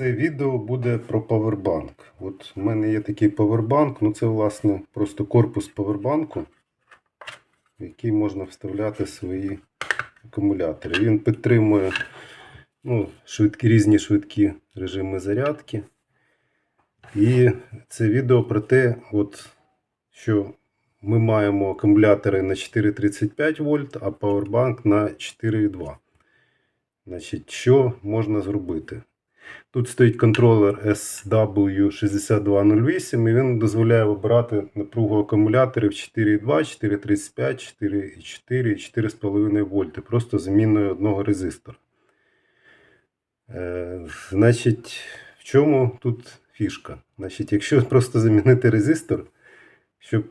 Це відео буде про павербанк. От у мене є такий павербанк, ну це власне просто корпус павербанку, в який можна вставляти свої акумулятори. Він підтримує ну, швидкі, різні швидкі режими зарядки. І це відео про те, от, що ми маємо акумулятори на 4,35 вольт, а павербанк на 4,2. Значить, що можна зробити? Тут стоїть контролер SW6208, і він дозволяє вибирати напругу акумуляторів 4,2, 4,35, 4,4 і 4,5 вольти, просто заміною одного резистора. Е, значить, в чому тут фішка? Значить, якщо просто замінити резистор, щоб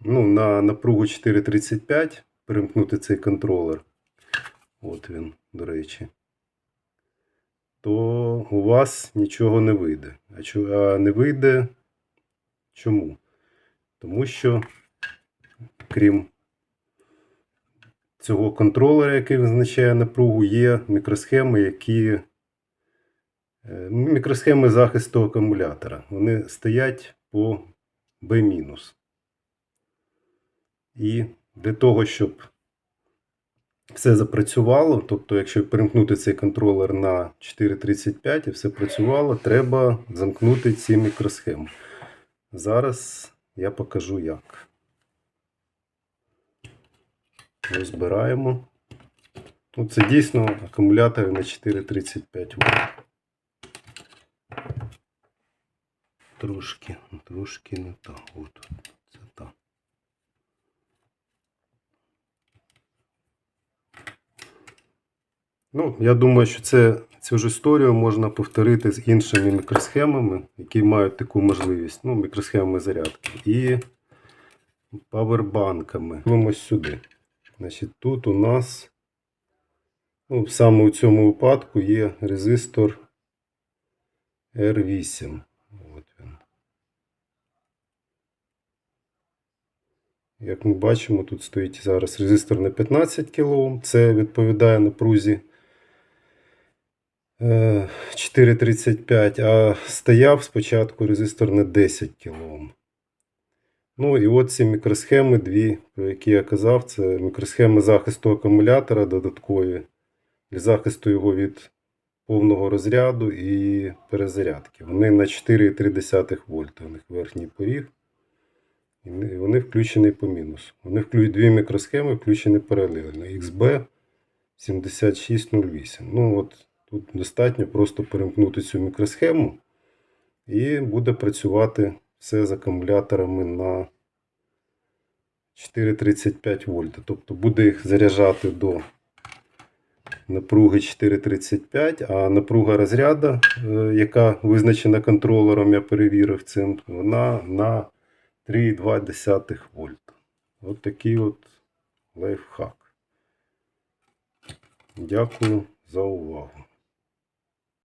ну, на напругу 4,35 перемкнути цей контролер, от він, до речі, то у вас нічого не вийде. А, не вийде чому? Тому що, крім цього контролера, який визначає напругу, є мікросхеми, які е, мікросхеми захисту акумулятора. Вони стоять по B-. І для того, щоб все запрацювало, тобто, якщо перемкнути цей контролер на 4.35 і все працювало, треба замкнути ці мікросхеми. Зараз я покажу як. Розбираємо. Ну, це дійсно акумулятори на 4,35 вольт. Трошки, трошки не так це так. Ну, я думаю, що це, цю ж історію можна повторити з іншими мікросхемами, які мають таку можливість. Ну, мікросхемами зарядки. І павербанками. Дивимось сюди. Значить, тут у нас ну, саме у цьому випадку є резистор R8. От він. Як ми бачимо, тут стоїть зараз резистор на 15 кОм. Це відповідає напрузі 4,35, а стояв спочатку резистор на 10 кОм. Ну і от ці мікросхеми, дві, про які я казав, це мікросхеми захисту акумулятора додаткові для захисту його від повного розряду і перезарядки. Вони на 4,3 вольта, у них верхній поріг. І вони- включені по мінусу. Вони включені дві мікросхеми, включені паралельно. XB 7608. Ну от тут достатньо просто перемкнути цю мікросхему і буде працювати все з акумуляторами на 4,35 вольта. Тобто буде їх заряджати до напруги 4,35, а напруга розряду, е, яка визначена контролером, я перевірив цим, вона на 3,2 вольта. От такий от лайфхак. Дякую за увагу.